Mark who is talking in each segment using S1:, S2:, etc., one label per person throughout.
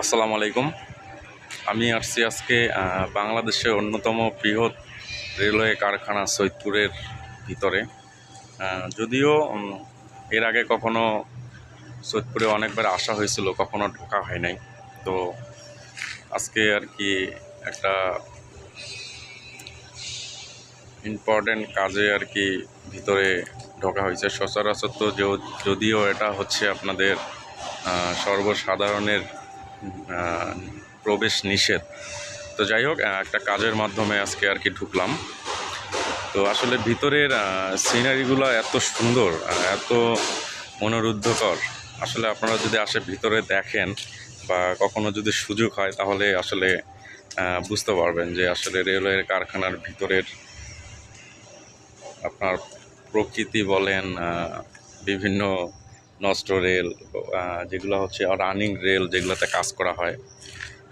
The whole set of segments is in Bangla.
S1: আসসালামু আলাইকুম। আমি আসছি আজকে বাংলাদেশের অন্যতম বৃহৎ রেলওয়ে কারখানা সৈয়দপুরের ভিতরে। যদিও এর আগে কখনো সৈদপুরে অনেকবার আসা হয়েছিল, কখনো ঢোকা হয় নাই। তো আজকে আর কি একটা ইম্পর্টেন্ট কাজে আর কি ভিতরে ঢোকা হয়েছে। সচরাচর তো যদিও এটা হচ্ছে আপনাদের সর্বসাধারণের প্রবেশ নিষেধ। তো যাই হোক একটা কাজের মাধ্যমে আজকে আর কি ঢুকলাম। তো আসলে ভিতরের সিনারিগুলো এত সুন্দর এত মনোরুদ্ধকর। আসলে আপনারা যদি আসে ভিতরে দেখেন বা কখনো যদি সুযোগ হয়, তাহলে আসলে বুঝতে পারবেন যে আসলে রেলওয়ের কারখানার ভিতরের আপনার প্রকৃতি বলেন বিভিন্ন নষ্ট রেল যেগুলো হচ্ছে রানিং রেল যেগুলোতে কাজ করা হয়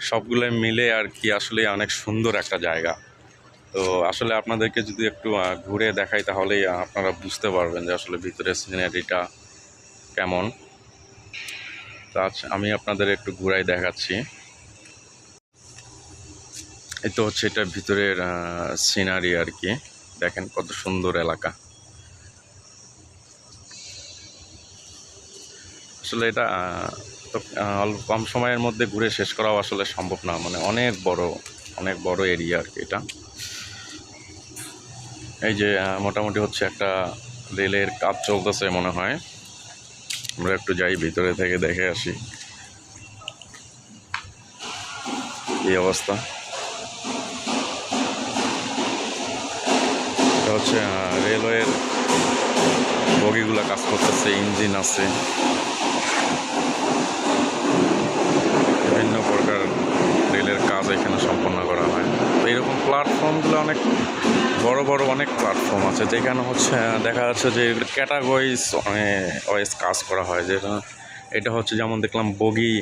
S1: সবগুলো মিলে আর কি আসলে অনেক সুন্দর একটা জায়গা। তো আসলে আপনাদেরকে যদি একটু ঘুরে দেখাই তাহলেই আপনারা বুঝতে পারবেন যে আসলে ভিতরের সিনারিটা কেমন। তো আজ আমি আপনাদের একটু ঘুরাই দেখাচ্ছি। এই তো হচ্ছে এটা ভিতরের সিনারি আর কি। দেখেন কত সুন্দর এলাকা। আসলে এটা অল্প কম সময়ের মধ্যে ঘুরে শেষ করাও আসলে সম্ভব না। মানে অনেক বড় অনেক বড় এরিয়া আর কি এটা। এই যে মোটামুটি হচ্ছে একটা রেলের কাজ চলতেছে মনে হয়। আমরা একটু যাই, ভিতরে থেকে দেখে আসি। এই অবস্থা? এটা হচ্ছে রেলওয়ের বগিগুলো কাজ করতেছে, ইঞ্জিন আছে বিভিন্ন প্রকার রেলের কাজ এখানে সম্পন্ন করা হয়। তো এরকম প্ল্যাটফর্মগুলো অনেক বড় বড় অনেক প্ল্যাটফর্ম আছে। যেখানে হচ্ছে, দেখা যাচ্ছে যে ক্যাটাগরিজ ওয়াইজ কাজ করা হয়। যেটা এটা হচ্ছে যেমন দেখলাম, বগি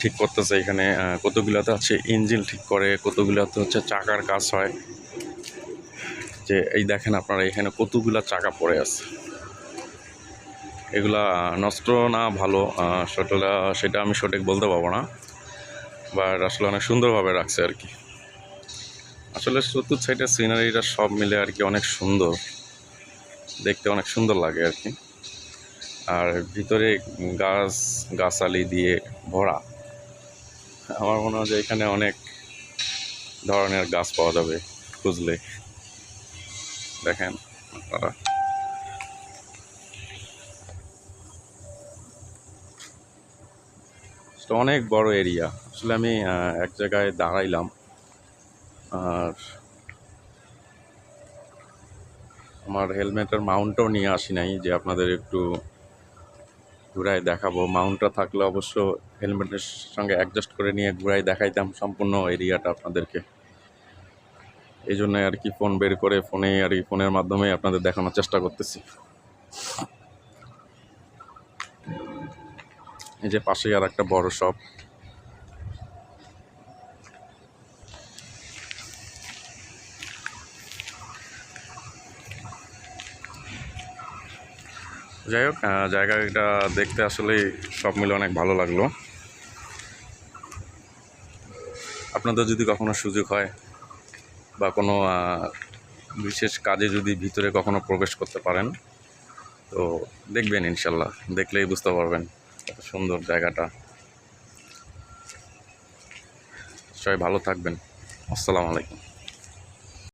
S1: ঠিক করতেছে এখানে কতগুলোতে হচ্ছে ইঞ্জিন ঠিক করে, কতগুলোতে হচ্ছে চাকার কাজ হয়। যে এই দেখেন আপনারা, এখানে কতগুলা চাকা পড়ে আছে। এগুলা নষ্ট না ভালো সেটা সেটা আমি সঠিক বলতে পারব না। বাট আসলে অনেক সুন্দরভাবে রাখছে আর কি। আসলে চতুর্থ সাইডের সিনারিটা সব মিলে আর কি অনেক সুন্দর। দেখতে অনেক সুন্দর লাগে আর কি। আর ভিতরে গাছ, গাছালি দিয়ে ভরা। আমার মনে হয় যে এখানে অনেক ধরনের গাছ পাওয়া যাবে খুঁজলে। দেখেন আপনারা। এটা অনেক বড় এরিয়া আসলে আমি এক জায়গায় দাঁড়াইলাম। আর আমার হেলমেটের মাউন্টও নিয়ে আসি নাই, যে আপনাদের একটু ঘুরাই দেখাবো। মাউন্টটা থাকলে অবশ্য হেলমেটের সঙ্গে অ্যাডজাস্ট করে নিয়ে ঘুরাই দেখাইতাম সম্পূর্ণ এরিয়াটা আপনাদেরকে। এই জন্য আর কি ফোন বের করে ফোনে আর কি ফোনের মাধ্যমে আপনাদের দেখানোর চেষ্টা করতেছি। এই যে পাশেই আর একটা বড় শপ যাই হোক জায়গাটা দেখতে আসলে সব মিলে অনেক ভালো লাগল। আপনাদের যদি কখনো সুযোগ হয় বা কোনো বিশেষ কাজে যদি ভিতরে কখনো প্রবেশ করতে পারেন, তো দেখবেন ইনশাল্লাহ, দেখলেই বুঝতে পারবেন। কত সুন্দর জায়গাটা। সবাই ভালো থাকবেন। আসসালামু আলাইকুম।